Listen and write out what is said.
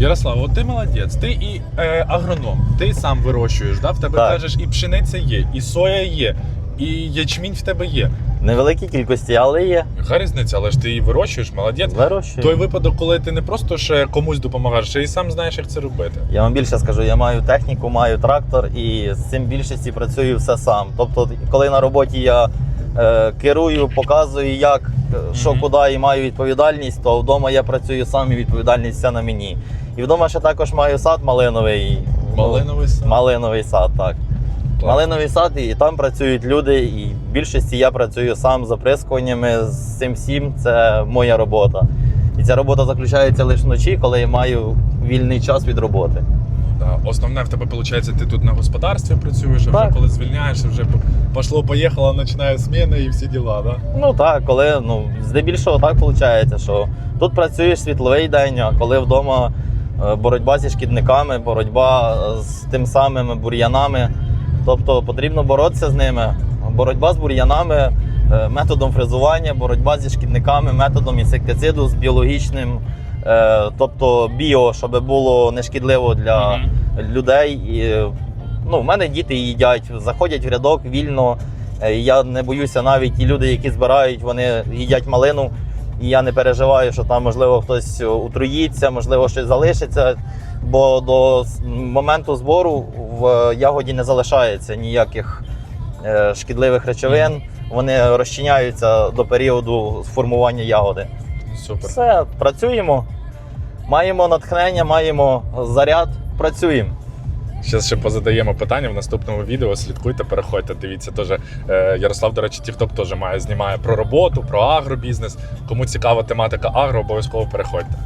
Ярослав, от ти молодець, ти і е, агроном, ти сам вирощуєш, да? в тебе Так. кажеш, і пшениця є, і соя є, і ячмінь в тебе є. Невеликі кількості, але є. Яка різниця, але ж ти її вирощуєш, молодець. Вирощую. Той випадок, коли ти не просто ще комусь допомагаєш, ще й сам знаєш, як це робити. Я вам більше скажу, я маю техніку, маю трактор і з цим більшості працюю все сам. Тобто, коли на роботі я е, керую, показую, як, що куди і маю відповідальність, то вдома я працюю сам і відповідальність вся на мені. І вдома ще також маю сад малиновий. ну, Малиновий сад. Малиновий сад, так. Клас. Малиновий сад, і там працюють люди, і в більшості я працюю сам з оприскуваннями, з цим всім. Це моя робота. І ця робота заключається лише вночі, коли я маю вільний час від роботи. Да. Основне в тебе виходить, ти тут на господарстві працюєш, а вже коли звільняєшся, вже пошло, поїхало, починає зміна і всі діла, да? Ну так, коли ну здебільшого так виходить, що тут працюєш світловий день, а коли вдома е, боротьба зі шкідниками, боротьба з тим самими бур'янами. Тобто потрібно боротися з ними. Боротьба з бур'янами е, методом фрезування, боротьба зі шкідниками, методом інсектициду з біологічним, е, тобто біо, щоб було нешкідливо для Мгм. людей. І, ну, в мене діти їдять, заходять в рядок вільно. Е, Я не боюся навіть ті люди, які збирають, вони їдять малину. І я не переживаю, що там можливо хтось утруїться, можливо, щось залишиться. Бо до моменту збору в ягоді не залишається ніяких е, шкідливих речовин. Вони розчиняються до періоду формування ягоди. Супер. Все, працюємо. Маємо натхнення, маємо заряд, працюємо. Зараз ще позадаємо питання в наступному відео. Слідкуйте, переходьте. Дивіться теж. е, Ярослав, до речі, TikTok теж має знімає про роботу, про агробізнес. Кому цікава тематика агро, обов'язково переходьте.